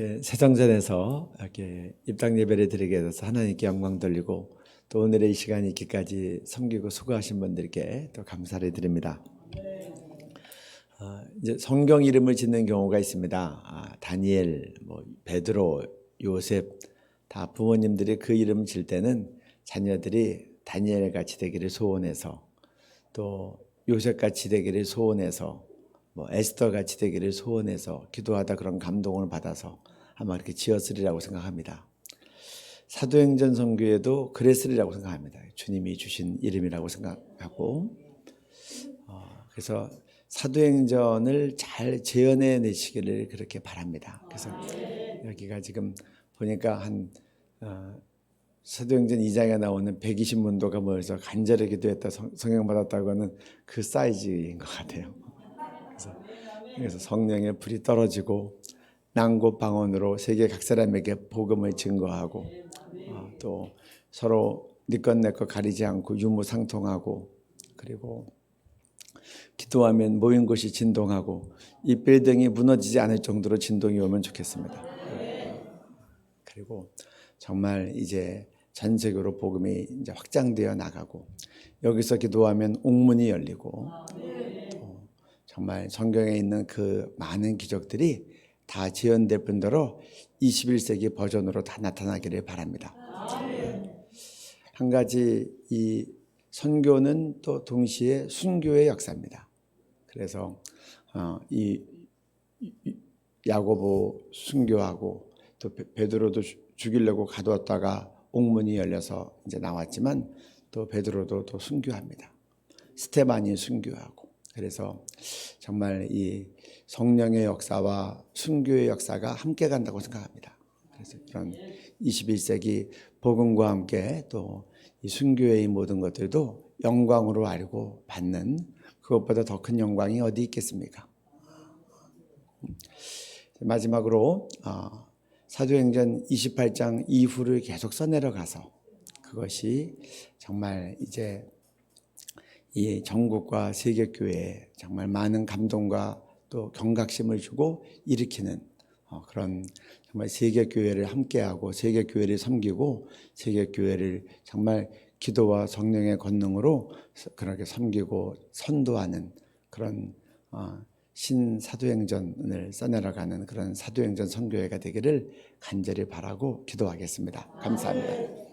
이렇게 세정전에서 이렇게 입당 예배를 드리게 돼서 하나님께 영광 돌리고 또 오늘의 이 시간이 있기까지 섬기고 수고하신 분들께 또 감사를 드립니다. 어, 이제 성경 이름을 짓는 경우가 있습니다. 아, 다니엘, 뭐 베드로, 요셉 다 부모님들이 그 이름 질 때는 자녀들이 다니엘 같이 되기를 소원해서 또 요셉 같이 되기를 소원해서 뭐 에스더 같이 되기를 소원해서 기도하다 그런 감동을 받아서 아마 이렇게 지었으리라고 생각합니다. 사도행전 선교에도 그랬으리라고 생각합니다. 주님이 주신 이름이라고 생각하고 어, 그래서 사도행전을 잘 재현해 내시기를 그렇게 바랍니다. 그래서 여기가 지금 보니까 한 어, 사도행전 2장에 나오는 120문도가 모여서 간절히 기도했다 성- 성령 받았다고 하는 그 사이즈인 것 같아요. 그래서, 그래서 성령의 불이 떨어지고 난고 방언으로 세계 각 사람에게 복음을 증거하고 어, 또 서로 니것 내것 가리지 않고 유무상통하고 그리고 기도하면 모인 곳이 진동하고 이 빌딩이 무너지지 않을 정도로 진동이 오면 좋겠습니다. 그리고 정말 이제 전 세계로 복음이 이제 확장되어 나가고 여기서 기도하면 옥문이 열리고 또 정말 성경에 있는 그 많은 기적들이 다 지연될 뿐더러 21세기 버전으로 다 나타나기를 바랍니다. 한 가지 이 선교는 또 동시에 순교의 역사입니다. 그래서 어, 이, 야고보 순교하고 또 베- 베드로도 주- 죽이려고 가두었다가 옥문이 열려서 이제 나왔지만 또 베드로도 또 순교합니다. 스테반이 순교하고 그래서 정말 이 성령의 역사와 순교의 역사가 함께 간다고 생각합니다. 그래서 이런 21세기 복음과 함께 또 이 순교의 이 모든 것들도 영광으로 알고 받는 그것보다 더 큰 영광이 어디 있겠습니까? 마지막으로 어, 사도행전 28장 이후를 계속 써내려가서 그것이 정말 이제 이 전국과 세계 교회에 정말 많은 감동과 또 경각심을 주고 일으키는 어, 그런 정말 세계 교회를 함께하고 세계 교회를 섬기고 세계 교회를 정말 기도와 성령의 권능으로 그렇게 섬기고 선도하는 그런 어, 신사도행전을 써내려가는 그런 사도행전 선교회가 되기를 간절히 바라고 기도하겠습니다. 감사합니다.